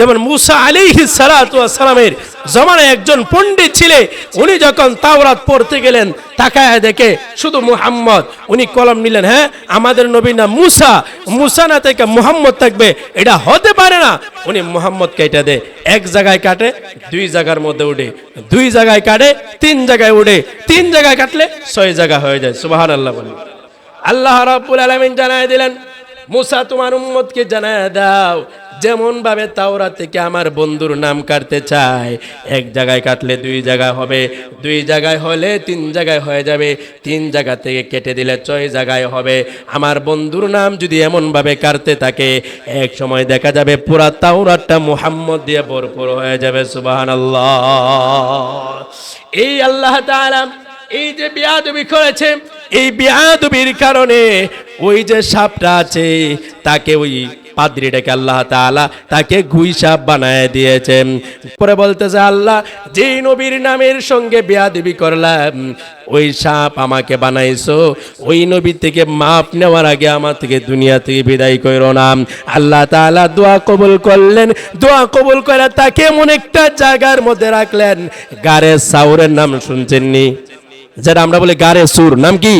যেমন মুসা আলিহি সালামের জমানায় একজন পণ্ডিত ছিলে, উনি যখন তাওরাত পড়তে গেলেন, তাকায় দেখে শুধু মুহাম্মদ, উনি কলম নিলেন হ্যাঁ আমাদের নবী না মুসা মুসা না থেকে মুহাম্মদ থাকবে, এটা হতে পারে না। উনি মুহাম্মদ কেটে দে এক জায়গায় কাটে, দুই জায়গার মধ্যে উঠে, দুই জায়গায় কাটে, তিন জায়গায় উঠে, তিন জায়গায় কাটলে ছয় জায়গা হয়ে যায় সুবাহান আল্লাহ বলি আল্লাহ রাব্বুল আলামিন জানায় দিলেন মুসা তোমার উম্মতকে জানায় দাও, যেমন ভাবে তাওরা থেকে আমার বন্ধুর নাম কাটতে চায়। এক জায়গায় কাটলে দুই জায়গায় হবে, দুই জায়গায় হলে তিন জায়গায় হয়ে যাবে, তিন জায়গা থেকে কেটে দিলে ছয় জায়গায় হবে। আমার বন্ধুর নাম যদি এমন ভাবে কাটতে থাকে, এক সময় দেখা যাবে পুরা তাওরাটা মুহাম্মদ দিয়ে ভরপুর হয়ে যাবে, সুবহানাল্লাহ। এই আল্লাহ তাআলা এই যে বিয়াদবি করেছে এই বিয়াদবির কারণে ওই যে সাপটা আছে, তাকে ওই পাদ্রিটাকে আল্লাহ তাআলা তাকে গুই সাপ বানায় দিয়েছেন পরে বলতেছে, আল্লাহ, যেই নবীর নামের সঙ্গে বিয়াদবি করলাম, ওই সাপ আমাকে বানাইছো, ওই নবী থেকে মাপ নেওয়ার আগে আমার থেকে দুনিয়া থেকে বিদায় করো না। আল্লাহ তাআলা দোয়া কবুল করলেন। দোয়া কবুল করে তাকে এমন একটা জায়গার মধ্যে রাখলেন, গারে সাউরের নাম শুনছেননি যেটা আমরা বলি গারে সুর, নাম কি?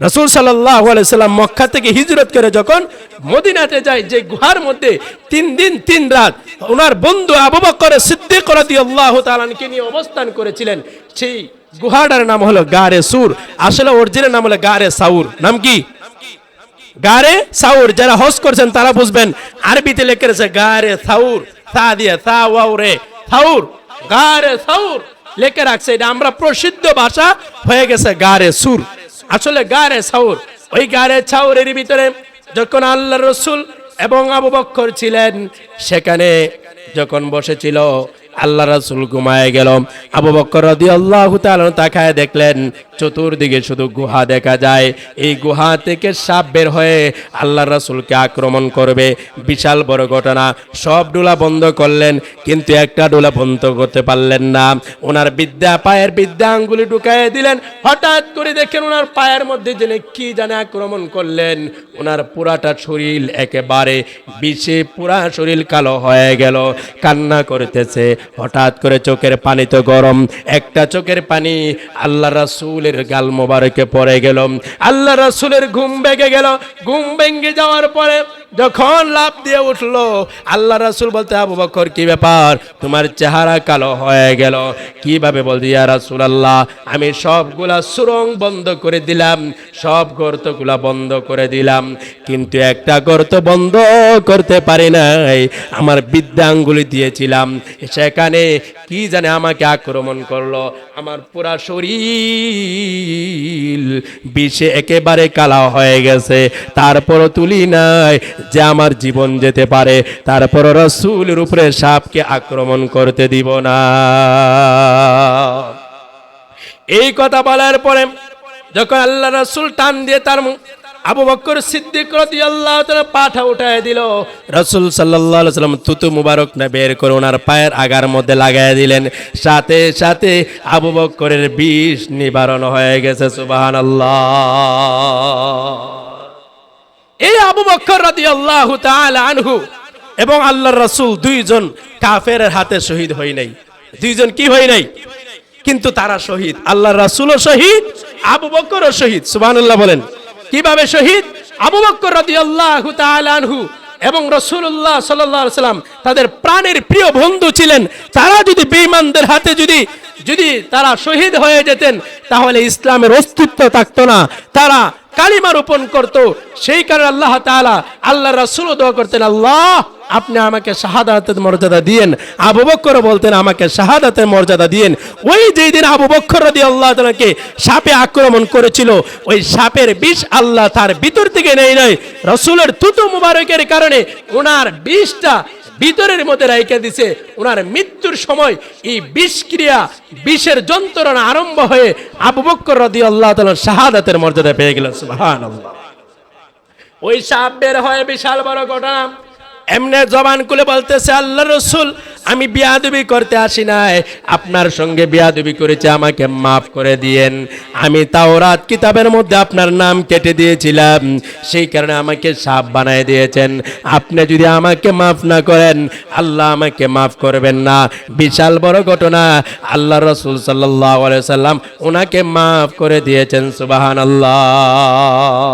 রসুল সাল্লাম মক্কা থেকে হিজরত করে যখন মদিনাতে যায়, যে গুহার মধ্যে তিন দিন, তিন রাত ওনার বন্ধু আবু বকর সিদ্দিক রাদিয়াল্লাহু তালানকে নিয়ে অবস্থান করেছিলেন, সেই গুহাটার নাম হলো গারে সুর। আসলে অরিজিনাল নাম হলো গারে সাউর। নাম কি? গারে সাউর। যারা হজ করছেন, তারা বুঝবেন, আরবিতে লেখা রয়েছে গারে সাউর। সা দিয়ে সা সাউর। গারে সাউর। লেখে রাখছে, এটা আমরা প্রসিদ্ধ ভাষা হয়ে গেছে গারে সুর। আসলে গারে সাউর। ওই গারে ছাউরের ভিতরে যখন আল্লাহ রসুল এবং আবু বক্কর ছিলেন, সেখানে যখন বসেছিল আল্লাহ রাসুল ঘুমায় গেল আবু বক্কর রদি আল্লাহ তাকায় দেখলেন, চতুর্দিকে শুধু গুহা দেখা যায়। এই গুহা থেকে সাপ বের হয়ে আল্লাহ রাসুলকে আক্রমণ করবে। বিশাল বড় ঘটনা। সব ডোলা বন্ধ করলেন, কিন্তু একটা ডোলা বন্ধ করতে পারলেন না। ওনার বিদ্যা, পায়ের বিদ্যা আঙ্গুলি ঢুকায় দিলেন। হঠাৎ করে দেখেন ওনার পায়ের মধ্যে জেনে কি জানে আক্রমণ করলেন। ওনার পুরাটা শরীর একেবারে বিষে, পুরা শরীর কালো হয়ে গেল। কান্না করতেছে। হঠাৎ করে চোখের পানি তো গরম। একটা চোখের পানি আল্লাহ রাসুলের গাল মোবারকে পড়ে গেল। আল্লাহ রাসুলের ঘুম ভেঙে গেল। ঘুম ভেঙে যাওয়ার পরে যখন লাভ দিয়ে উঠল, আল্লাহ রাসুল বলতে, আবু বকর, কি ব্যাপার? তোমার চেহারা কালো হয়ে গেল। কীভাবে বলতে ইয়া রাসূলুল্লাহ? আমি সবগুলা সুরং বন্ধ করে দিলাম, সব গর্তগুলা বন্ধ করে দিলাম। কিন্তু একটা গর্ত বন্ধ করতে পারি নাই। আমার বিদ্যা আঙ্গুলি দিয়েছিলাম। সেখানে কি জানে আমাকে আক্রমণ করল? আমার পুরা শরীর বিষে একেবারে কালা হয়ে গেছে। তারপরও তুলি নাই। যে আমার জীবন যেতে পারে তারপর রসুলের উপরে সাপকে আক্রমণ করতে দিব না। এই কথা বলার পরে যখন আল্লাহ রসুল টান দিয়ে তার আবু বক্কর সিদ্দিক রাদিয়াল্লাহু তাআলা পাঠা উঠায় দিল। রাসূল আলাইহি সাল্লাম তুতু মুবারক না বের করে ওনার পায়ের আগার মধ্যে লাগায় দিলেন। সাথে সাথে আবু বক্করের বিষ নিবারণ হয়ে গেছে, সুবহানাল্লাহ। এই আবু বক্কর রাদিয়াল্লাহু তাআলা আনহু এবং আল্লাহর রাসূল দুইজন কাফেরের হাতে শহীদ হই নাই। দুইজন কি হই নাই? কিন্তু তারা শহীদ। আল্লাহ আল্লাহর রাসূলও শহীদ, আবু বক্করও শহীদ। সুবহানাল্লাহ বলেন। কীভাবে শহীদ? আবু বক্কর রাদিয়াল্লাহু তাআলা আনহু এবং রসুল্লাহ সাল্লাহ সাল্লাম তাদের প্রাণের প্রিয় বন্ধু ছিলেন। তারা যদি বেঈমানদের হাতে যদি যদি তারা শহীদ হয়ে যেতেন, তাহলে ইসলামের অস্তিত্ব থাকতো না। তারা কালিমা রোপণ করতো। সেই কারণে আল্লাহ তাআলা আল্লাহ রাসূল দোয়া করতেন, আল্লাহ, আপনি আমাকে শাহাদাতের মর্যাদা দিয়েন। আবু বক্কর বলতেন, আমাকে শাহাদাতের মর্যাদা দিয়েন। ওই যেই দিন আবু বক্কর রাদিয়াল্লাহু তাআলাকে সাপে আক্রমণ করেছিল, ওই সাপের বিষ আল্লাহ তার ভিতর থেকে নেই নাই। রসুলের তুতু মুবারকের কারণে ওনার বিষটা ভিতরের মধ্যে রেখে দিছে, ওনার মৃত্যুর সময় এই বিষক্রিয়া বিষের যন্ত্রণা আরম্ভ হয়ে আবু বক্কর রদি আল্লাহ তালার শাহাদাতের মর্যাদা পেয়ে সুবহানাল্লাহ। ওই সাপ বের হয়, বিশাল বড় ঘটনা। এমনে জবান কুলে বলতেছে আল্লাহ রসুল আমি বিয়াদবি করতে আসি নাই। আপনার সঙ্গে বিয়াদবি করেছে, আমাকে মাফ করে দিয়েন। আমি তাওরাত কিতাবের মধ্যে আপনার নাম কেটে দিয়েছিলাম। সেই কারণে আমাকে সাপ বানায় দিয়েছেন। আপনি যদি আমাকে মাফ না করেন, আল্লাহ আমাকে মাফ করবেন না। বিশাল বড় ঘটনা। আল্লাহ রসুল সাল্লাহ সাল্লাম ওনাকে মাফ করে দিয়েছেন সুবাহান আল্লাহ